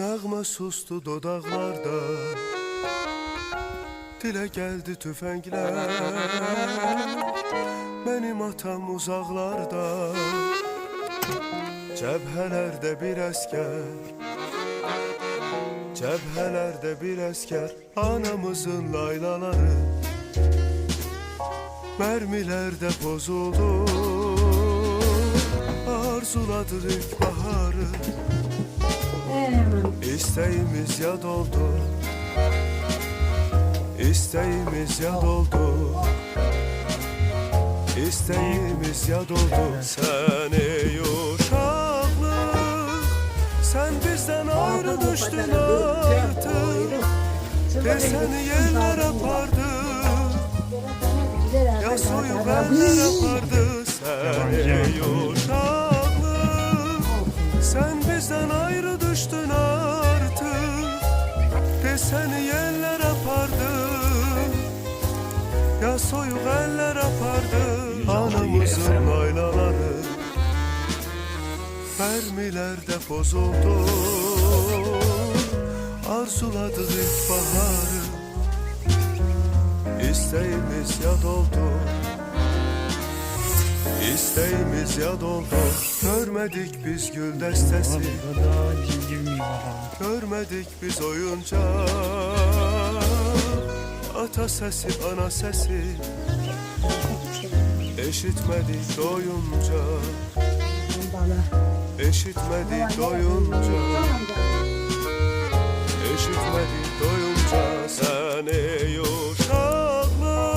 Nəğmə sustu dodaqlarda Dilə gəldi tüfənglər Mənim atam uzaqlarda Cəbhələrdə bir əskər Cəbhələrdə bir əskər Anamızın laylaları. Mərmilərdə pozuldu Arzuladık baharı İsteğimiz yad oldu İsteğimiz yad oldu İsteğimiz yad oldu Sen ey uşaklık Sen bizden ayrı düştün artık. Desen yerler apardı Ya soyup eller apardı Sen ey Desen yerler apardı. Ya soyup eller apardı. Anamızın aynaları. Mermilerde bozuldu Arzuladık ilk baharı İsteğimiz yad oldu İsteğimiz yad oldu Görmedik biz gül destesi? Görmedik biz oyuncak Ata sesi ana sesi. Eşitmedik doyunca Eşitmedik doyunca Eşitmedik doyunca Sen ey uşaklık